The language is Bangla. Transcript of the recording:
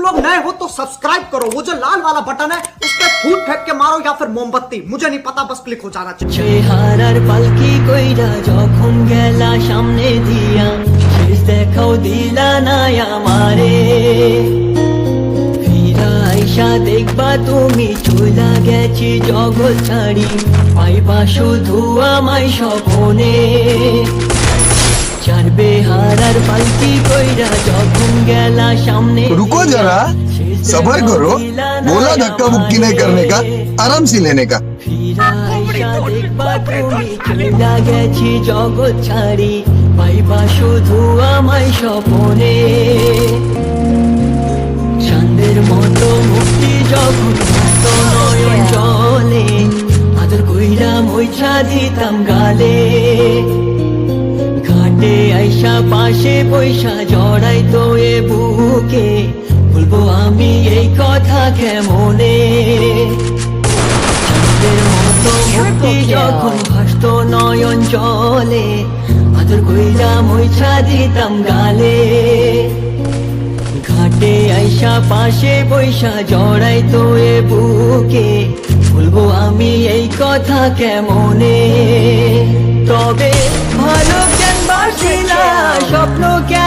लोग नए हो तो सब्सक्राइब करो वो जो लाल वाला बटन है उस पर फूट फेंक के मारो या फिर मोमबत्ती मुझे नहीं पता बस क्लिक हो जाना चाहिए চেহারার পালকি কইরা যখন গেলা সামনে দিয়া শেষ দেখাও দিলা না আমারে ফিরা আইসা দেখবা তুমি চইলা গেছি জগৎ ছাড়ি পাইবা শুধু আমায় স্বপনে চার বেহারার পালকি কইরা যখন গেলা সামনে रुको जरा सबर करो बोला धक्का मुक्की नहीं करने का आराम से लेने का ফিরা আইসা দেখবা তুমি চইলা গেছি জগৎ ছাড়ি পাইবা শুধু আমায় স্বপনে চাঁদের মতো মুক্তি যখন মস্ত নয়ন জলে আদর কইরা মইছা দিতাম গালে ঘাটে আইসা পাশে পয়সা জড়াই তো এ বুকে। বলব আমি এই কথা কেমনে? চাঁদের মতো মুক্তি যখন ভাসত নয়ন জলে আদর কইরা মইছা দিতাম গালে। ঘাটে আইসা পাশে বৈশা জড়াই তো এ বুকে। বলব আমি এই কথা কেমনে? no